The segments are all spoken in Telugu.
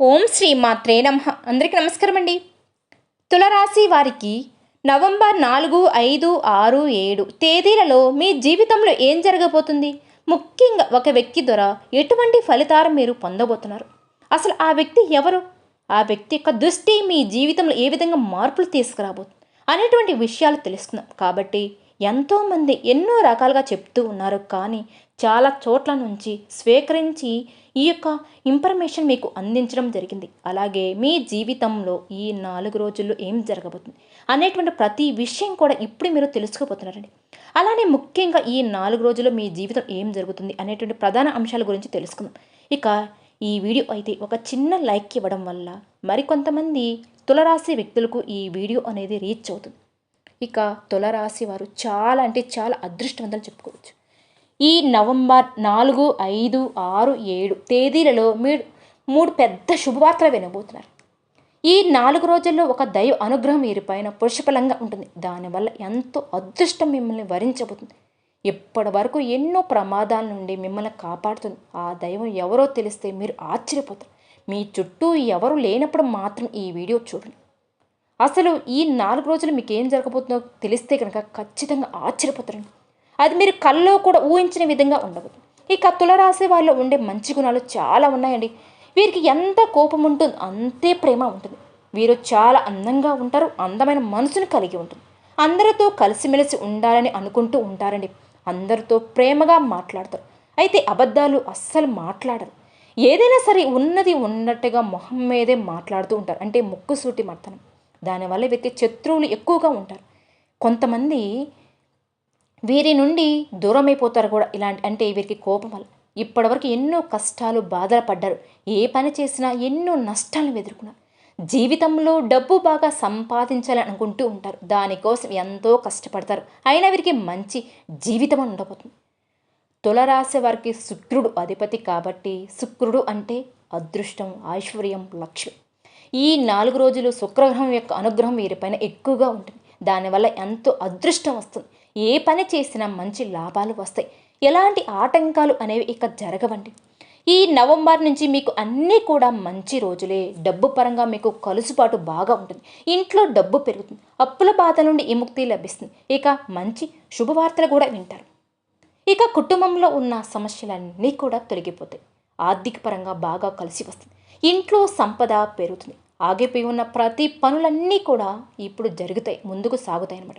ఓం శ్రీ మాత్రే నమ. అందరికీ నమస్కారం అండి తులరాశి వారికి నవంబర్ నాలుగు ఐదు ఆరు ఏడు తేదీలలో మీ జీవితంలో ఏం జరగబోతుంది? ముఖ్యంగా ఒక వ్యక్తి ద్వారా ఎటువంటి ఫలితాలు మీరు పొందబోతున్నారు? అసలు ఆ వ్యక్తి ఎవరు? ఆ వ్యక్తి యొక్క దృష్టి మీ జీవితంలో ఏ విధంగా మార్పులు తీసుకురాబోతుంది అనేటువంటి విషయాలు తెలుసుకుందాం. కాబట్టి ఎంతోమంది ఎన్నో రకాలుగా చెప్తూ ఉన్నారు. కానీ చాలా చోట్ల నుంచి స్వీకరించి ఈ యొక్క ఇన్ఫర్మేషన్ మీకు అందించడం జరిగింది. అలాగే మీ జీవితంలో ఈ నాలుగు రోజుల్లో ఏం జరగబోతుంది అనేటువంటి ప్రతి విషయం కూడా ఇప్పుడు మీరు తెలుసుకోబోతున్నారండి. అలానే ముఖ్యంగా ఈ నాలుగు రోజుల్లో మీ జీవితం ఏం జరుగుతుంది అనేటువంటి ప్రధాన అంశాల గురించి తెలుసుకుందాం. ఇక ఈ వీడియో అయితే ఒక చిన్న లైక్ ఇవ్వడం వల్ల మరికొంతమంది తులరాశి వ్యక్తులకు ఈ వీడియో అనేది రీచ్ అవుతుంది. ఇక తులరాశి వారు చాలా అంటే చాలా అదృష్టవంతులు చెప్పుకోవచ్చు. ఈ నవంబర్ నాలుగు ఐదు ఆరు ఏడు తేదీలలో మీరు మూడు పెద్ద శుభవార్తలు వినబోతున్నారు. ఈ నాలుగు రోజుల్లో ఒక దైవ అనుగ్రహం వీరిపైన పురుషఫలంగా ఉంటుంది. దానివల్ల ఎంతో అదృష్టం మిమ్మల్ని వరించబోతుంది. ఇప్పటి వరకు ఎన్నో ప్రమాదాల నుండి మిమ్మల్ని కాపాడుతుంది. ఆ దైవం ఎవరో తెలిస్తే మీరు ఆశ్చర్యపోతారు. మీ చుట్టూ ఎవరు లేనప్పుడు మాత్రం ఈ వీడియో చూడండి. అసలు ఈ నాలుగు రోజులు మీకు ఏం జరగబోతుందో తెలిస్తే కనుక ఖచ్చితంగా ఆశ్చర్యపోతారండి. అది మీరు కల్లో కూడా ఊహించిన విధంగా ఉండబోతుంది. ఇక తులరాశి వాళ్ళు ఉండే మంచి గుణాలు చాలా ఉన్నాయండి. వీరికి ఎంత కోపం ఉంటుంది అంతే ప్రేమ ఉంటుంది. వీరు చాలా అందంగా ఉంటారు అందమైన మనసును కలిగి ఉంటుంది. అందరితో కలిసిమెలిసి ఉండాలని అనుకుంటూ ఉంటారండి. అందరితో ప్రేమగా మాట్లాడతారు. అయితే అబద్ధాలు అస్సలు మాట్లాడరు. ఏదైనా సరే ఉన్నది ఉన్నట్టుగా మొహం మీదే మాట్లాడుతూ ఉంటారు. అంటే ముక్కుసూటి మర్తనం దానివల్ల వ్యక్తి శత్రువులు ఎక్కువగా ఉంటారు. కొంతమంది వీరి నుండి దూరం అయిపోతారు కూడా ఇలాంటి అంటే వీరికి కోపం వల్ల. ఇప్పటివరకు ఎన్నో కష్టాలు బాధలు పడ్డారు. ఏ పని చేసినా ఎన్నో నష్టాలను ఎదుర్కొన్నారు. జీవితంలో డబ్బు బాగా సంపాదించాలనుకుంటూ ఉంటారు. దానికోసం ఎంతో కష్టపడతారు. అయినా వీరికి మంచి జీవితం అని ఉండబోతుంది. తులరాశి వారికి శుక్రుడు అధిపతి కాబట్టి శుక్రుడు అంటే అదృష్టం ఐశ్వర్యం లక్ష్మి ఈ నాలుగు రోజులు శుక్రగ్రహం యొక్క అనుగ్రహం వీరిపైన ఎక్కువగా ఉంటుంది. దానివల్ల ఎంతో అదృష్టం వస్తుంది. ఏ పని చేసినా మంచి లాభాలు వస్తాయి. ఎలాంటి ఆటంకాలు అనేవి ఇక జరగవండి. ఈ నవంబర్ నుంచి మీకు అన్నీ కూడా మంచి రోజులే. డబ్బు పరంగా మీకు కలుసుబాటు బాగా ఉంటుంది. ఇంట్లో డబ్బు పెరుగుతుంది. అప్పుల బాధ నుండి విముక్తి లభిస్తుంది. ఇక మంచి శుభవార్తలు కూడా వింటారు. ఇక కుటుంబంలో ఉన్న సమస్యలన్నీ కూడా తొలగిపోతాయి. ఆర్థిక పరంగా బాగా కలిసి వస్తుంది. ఇంట్లో సంపద పెరుగుతుంది. ఆగిపోయి ఉన్న ప్రతి పనులన్నీ కూడా ఇప్పుడు జరుగుతాయి. ముందుకు సాగుతాయి అన్నమాట.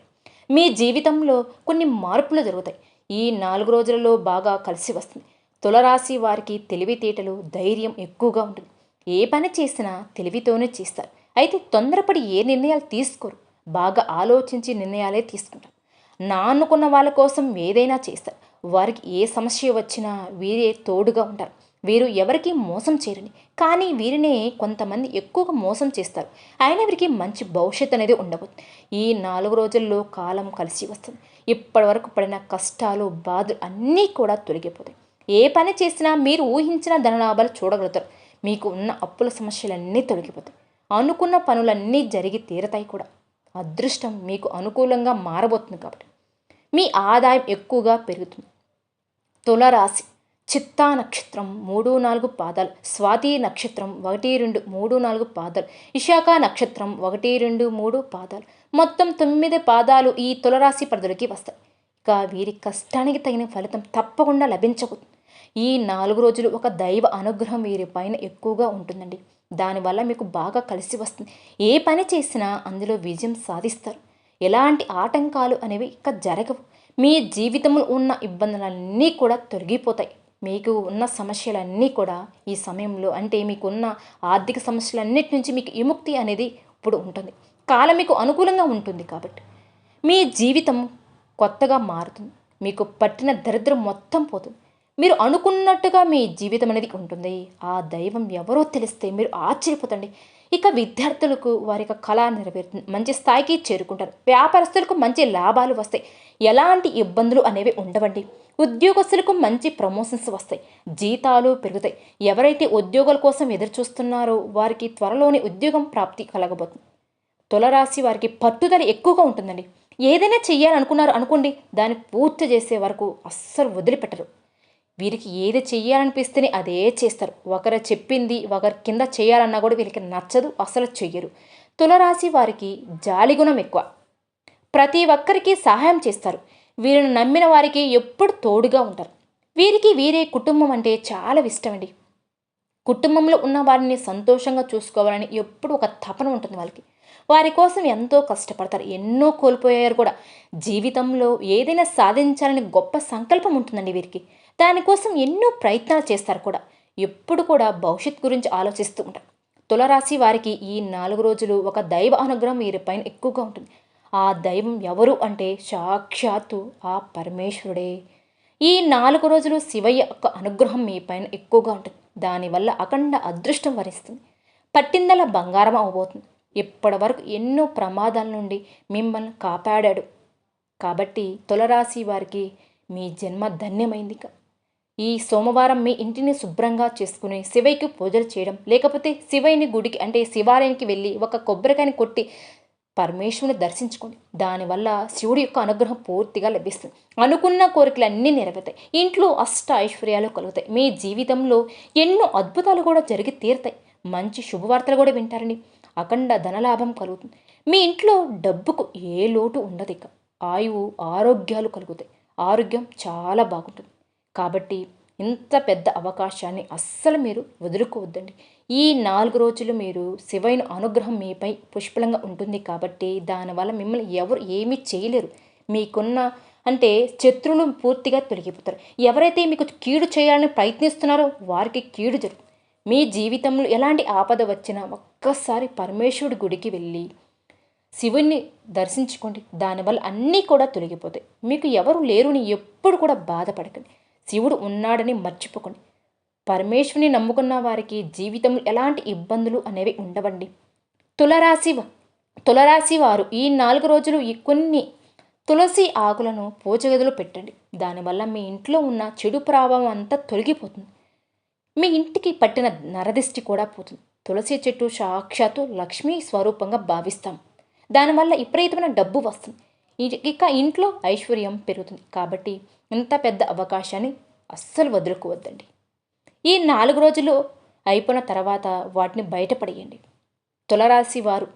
మీ జీవితంలో కొన్ని మార్పులు జరుగుతాయి. ఈ నాలుగు రోజులలో బాగా కలిసి వస్తుంది. తులరాశి వారికి తెలివితేటలు ధైర్యం ఎక్కువగా ఉంటుంది. ఏ పని చేసినా తెలివితోనే చేస్తారు. అయితే తొందరపడి ఏ నిర్ణయాలు తీసుకోరు. బాగా ఆలోచించి నిర్ణయాలే తీసుకుంటారు. నా అనుకున్న వాళ్ళ కోసం ఏదైనా చేస్తారు. వారికి ఏ సమస్య వచ్చినా వీరే తోడుగా ఉంటారు. వీరు ఎవరికి మోసం చేయరని. కానీ వీరినే కొంతమంది ఎక్కువగా మోసం చేస్తారు. అయినా వీరికి మంచి భవిష్యత్తు అనేది ఉండబోతుంది ఈ నాలుగు రోజుల్లో కాలం కలిసి వస్తుంది. ఇప్పటి వరకు పడిన కష్టాలు బాధలు అన్నీ కూడా తొలగిపోతాయి. ఏ పని చేసినా మీరు ఊహించిన ధనలాభాలు చూడగలుగుతారు. మీకు ఉన్న అప్పుల సమస్యలన్నీ తొలగిపోతాయి. అనుకున్న పనులన్నీ జరిగి తీరతాయి కూడా. అదృష్టం మీకు అనుకూలంగా మారబోతుంది కాబట్టి. మీ ఆదాయం ఎక్కువగా పెరుగుతుంది. తులరాశి చిత్తా నక్షత్రం మూడు నాలుగు పాదాలు స్వాతి నక్షత్రం ఒకటి రెండు మూడు నాలుగు పాదాలు విశాఖ నక్షత్రం ఒకటి రెండు మూడు పాదాలు. మొత్తం తొమ్మిది పాదాలు ఈ తులరాశి ప్రజలకి వస్తాయి. ఇక వీరి కష్టానికి తగిన ఫలితం తప్పకుండా లభించబోతుంది ఈ నాలుగు రోజులు ఒక దైవ అనుగ్రహం వీరి పైన ఎక్కువగా ఉంటుందండి. దానివల్ల మీకు బాగా కలిసి వస్తుంది. ఏ పని చేసినా అందులో విజయం సాధిస్తారు. ఎలాంటి ఆటంకాలు అనేవి ఇక జరగవు. మీ జీవితంలో ఉన్న ఇబ్బందులన్నీ కూడా తొలగిపోతాయి. మీకు ఉన్న సమస్యలన్నీ కూడా ఈ సమయంలో అంటే మీకున్న ఆర్థిక సమస్యలన్నిటి నుంచి మీకు విముక్తి అనేది ఇప్పుడు ఉంటుంది. కాలం మీకు అనుకూలంగా ఉంటుంది కాబట్టి. మీ జీవితం కొత్తగా మారుతుంది. మీకు పట్టిన దరిద్రం మొత్తం పోతుంది. మీరు అనుకున్నట్టుగా మీ జీవితం అనేది ఉంటుంది. ఆ దైవం ఎవరో తెలిస్తే మీరు ఆశ్చర్యపోతండి. ఇక విద్యార్థులకు వారి యొక్క కళ నెరవేరుతుంది. మంచి స్థాయికి చేరుకుంటారు. వ్యాపారస్తులకు మంచి లాభాలు వస్తాయి. ఎలాంటి ఇబ్బందులు అనేవి ఉండవండి. ఉద్యోగస్తులకు మంచి ప్రమోషన్స్ వస్తాయి. జీతాలు పెరుగుతాయి. ఎవరైతే ఉద్యోగాల కోసం ఎదురు చూస్తున్నారో వారికి త్వరలోనే ఉద్యోగం ప్రాప్తి కలగబోతుంది. తులరాశి వారికి పట్టుదల ఎక్కువగా ఉంటుందండి. ఏదైనా చెయ్యాలనుకున్నారు అనుకోండి దాన్ని పూర్తి చేసే వరకు అస్సలు వదిలిపెట్టరు. వీరికి ఏది చెయ్యాలనిపిస్తేనే అదే చేస్తారు. ఒకరు చెప్పింది ఒకరి కింద చేయాలన్నా కూడా వీరికి నచ్చదు అసలు చెయ్యరు. తులరాశి వారికి జాలిగుణం ఎక్కువ. ప్రతి ఒక్కరికి సహాయం చేస్తారు. వీరిని నమ్మిన వారికి ఎప్పుడు తోడుగా ఉంటారు. వీరికి వీరే కుటుంబం అంటే చాలా ఇష్టం అండి కుటుంబంలో ఉన్న వారిని సంతోషంగా చూసుకోవాలని ఎప్పుడు ఒక తపన ఉంటుంది వాళ్ళకి. వారి కోసం ఎంతో కష్టపడతారు. ఎన్నో కోల్పోయారు కూడా. జీవితంలో ఏదైనా సాధించాలని గొప్ప సంకల్పం ఉంటుందండి వీరికి. దానికోసం ఎన్నో ప్రయత్నాలు చేస్తారు కూడా. ఎప్పుడు కూడా భవిష్యత్ గురించి ఆలోచిస్తూ ఉంటారు. తులరాశి వారికి ఈ నాలుగు రోజులు ఒక దైవ అనుగ్రహం వీరిపైన ఎక్కువగా ఉంటుంది. ఆ దైవం ఎవరు అంటే సాక్షాత్తు ఆ పరమేశ్వరుడే. ఈ నాలుగు రోజులు శివయ్య యొక్క అనుగ్రహం మీ పైన ఎక్కువగా ఉంటుంది. దానివల్ల అఖండ అదృష్టం వరిస్తుంది. పట్టిందల బంగారం అవబోతుంది. ఇప్పటి వరకు ఎన్నో ప్రమాదాల నుండి మిమ్మల్ని కాపాడాడు. కాబట్టి తులరాశి వారికి మీ జన్మ ధన్యమైంది ఈ సోమవారం మీ ఇంటిని శుభ్రంగా చేసుకుని శివయ్యకి పూజలు చేయడం లేకపోతే శివయ్యని గుడికి అంటే శివాలయానికి వెళ్ళి ఒక కొబ్బరికాయని కొట్టి పరమేశ్వరుని దర్శించుకోండి దానివల్ల శివుడి యొక్క అనుగ్రహం పూర్తిగా లభిస్తుంది. అనుకున్న కోరికలు అన్నీ ఇంట్లో అష్ట ఐశ్వర్యాలు కలుగుతాయి. మీ జీవితంలో ఎన్నో అద్భుతాలు కూడా జరిగి తీరుతాయి. మంచి శుభవార్తలు కూడా వింటారండి. అఖండ ధనలాభం కలుగుతుంది. మీ ఇంట్లో డబ్బుకు ఏ లోటు ఉండదు ఇక. ఆయువు ఆరోగ్యాలు కలుగుతాయి. ఆరోగ్యం చాలా బాగుంటుంది. కాబట్టి ఇంత పెద్ద అవకాశాన్ని అస్సలు మీరు వదులుకోవద్దండి. ఈ నాలుగు రోజులు మీరు శివైన అనుగ్రహం మీపై పుష్పలంగా ఉంటుంది కాబట్టి దానివల్ల మిమ్మల్ని ఎవరు ఏమీ చేయలేరు. మీకున్న అంటే శత్రువులు పూర్తిగా తొలగిపోతారు. ఎవరైతే మీకు కీడు చేయాలని ప్రయత్నిస్తున్నారో వారికి కీడు జరుగుతుంది మీ జీవితంలో ఎలాంటి ఆపద వచ్చినా ఒక్కసారి పరమేశ్వరుడి గుడికి వెళ్ళి శివుణ్ణి దర్శించుకోండి. దానివల్ల అన్నీ కూడా తొలగిపోతాయి. మీకు ఎవరు లేరుని ఎప్పుడు కూడా బాధపడకండి. శివుడు ఉన్నాడని మర్చిపోకండి. పరమేశ్వరుని నమ్ముకున్న వారికి జీవితంలో ఎలాంటి ఇబ్బందులు అనేవి ఉండవండి. తులరాశి తులరాశి వారు ఈ నాలుగు రోజులు ఈ కొన్ని తులసి ఆకులను పూజగదిలో పెట్టండి. దానివల్ల మీ ఇంట్లో ఉన్న చెడు ప్రభావం అంతా తొలగిపోతుంది. మీ ఇంటికి పట్టిన నరదిష్టి కూడా పోతుంది. తులసి చెట్టు సాక్షాత్తు లక్ష్మీ స్వరూపంగా భావిస్తాం. దానివల్ల విపరీతమైన డబ్బు వస్తుంది. ఇక ఇంట్లో ఐశ్వర్యం పెరుగుతుంది. కాబట్టి ఇంత పెద్ద అవకాశాన్ని అస్సలు వదులుకోవద్దండి. ఈ నాలుగు రోజులు అయిపోయిన తర్వాత వాటిని బయటపడేయండి. తులరాశి వారు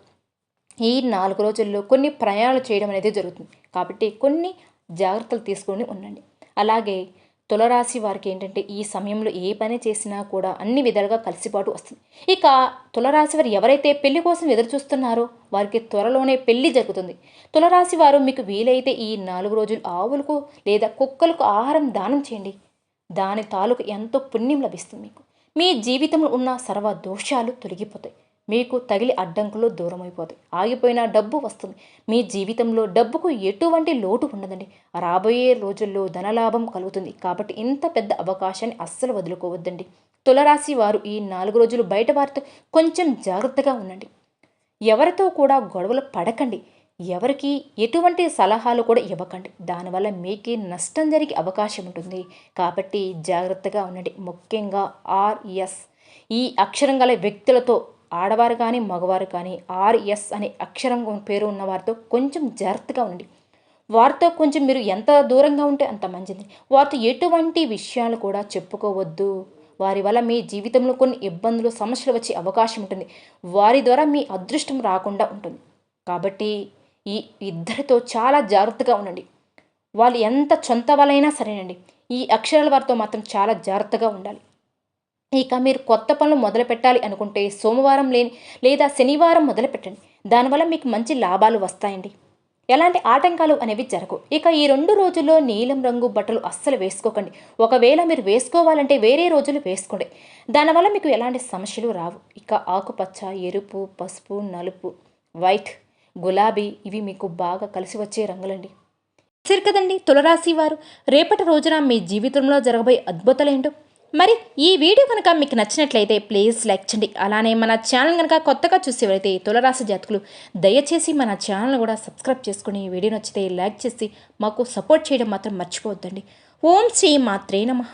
ఈ నాలుగు రోజుల్లో కొన్ని ప్రయాణాలు చేయడం అనేది జరుగుతుంది. కాబట్టి కొన్ని జాగ్రత్తలు తీసుకొని ఉండండి. అలాగే తులరాశి వారికి ఏంటంటే ఈ సమయంలో ఏ పని చేసినా కూడా అన్ని విధాలుగా కలిసిపాటు వస్తుంది. ఇక తులరాశి వారు ఎవరైతే పెళ్ళి కోసం ఎదురు చూస్తున్నారో వారికి త్వరలోనే పెళ్ళి జరుగుతుంది. తులరాశి వారు మీకు వీలైతే ఈ నాలుగు రోజులు ఆవులకు లేదా కుక్కలకు ఆహారం దానం చేయండి. దాని తాలూకు ఎంతో పుణ్యం లభిస్తుంది మీకు. మీ జీవితంలో ఉన్న సర్వ దోషాలు తొలగిపోతాయి. మీకు తగిలి అడ్డంకులు దూరం అయిపోతాయి ఆగిపోయిన డబ్బు వస్తుంది. మీ జీవితంలో డబ్బుకు ఎటువంటి లోటు ఉండదండి. రాబోయే రోజుల్లో ధనలాభం కలుగుతుంది. కాబట్టి ఇంత పెద్ద అవకాశాన్ని అస్సలు వదులుకోవద్దండి. తులరాశి వారు ఈ నాలుగు రోజులు బయట వారితో కొంచెం జాగ్రత్తగా ఉండండి. ఎవరితో కూడా గొడవలు పడకండి. ఎవరికి ఎటువంటి సలహాలు కూడా ఇవ్వకండి. దానివల్ల మీకే నష్టం జరిగే అవకాశం ఉంటుంది. కాబట్టి జాగ్రత్తగా ఉండండి. ముఖ్యంగా ఆర్ఎస్ ఈ అక్షరం గల వ్యక్తులతో ఆడవారు కానీ మగవారు కానీ ఆర్ఎస్ అనే అక్షరం పేరు ఉన్న వారితో కొంచెం జాగ్రత్తగా ఉండండి. వారితో కొంచెం మీరు ఎంత దూరంగా ఉంటే అంత మంచిది. వారితో ఎటువంటి విషయాలు కూడా చెప్పుకోవద్దు. వారి వల్ల మీ జీవితంలో కొన్ని ఇబ్బందులు సమస్యలు వచ్చే అవకాశం ఉంటుంది. వారి ద్వారా మీ అదృష్టం రాకుండా ఉంటుంది. కాబట్టి ఈ ఇద్దరితో చాలా జాగ్రత్తగా ఉండండి. వాళ్ళు ఎంత సొంత వాళ్ళైనా సరేనండి. ఈ అక్షరాల వారితో మాత్రం చాలా జాగ్రత్తగా ఉండాలి. ఇక మీరు కొత్త పనులు మొదలు పెట్టాలి అనుకుంటే సోమవారం లేని లేదా శనివారం మొదలు పెట్టండి. దానివల్ల మీకు మంచి లాభాలు వస్తాయండి. ఎలాంటి ఆటంకాలు అనేవి జరగవు. ఇక ఈ రెండు రోజుల్లో నీలం రంగు బట్టలు అస్సలు వేసుకోకండి. ఒకవేళ మీరు వేసుకోవాలంటే వేరే రోజులు వేసుకోండి. దానివల్ల మీకు ఎలాంటి సమస్యలు రావు. ఇక ఆకుపచ్చ ఎరుపు పసుపు నలుపు వైట్ గులాబీ ఇవి మీకు బాగా కలిసి వచ్చే రంగులండి. సరే కదండి తులరాశి వారు. రేపటి రోజున మీ జీవితంలో జరగబోయే అద్భుతాలేంటో? మరి ఈ వీడియో కనుక మీకు నచ్చినట్లయితే ప్లీజ్ లైక్ చేయండి. అలానే మన ఛానల్ కనుక కొత్తగా చూసేవారైతే తులరాశి జాతకులు దయచేసి మన ఛానల్ కూడా సబ్స్క్రైబ్ చేసుకుని వీడియో నచ్చితే లైక్ చేసి మాకు సపోర్ట్ చేయడం మాత్రం మర్చిపోవద్దండి. ఓం శ్రీ మాత్రే నమః.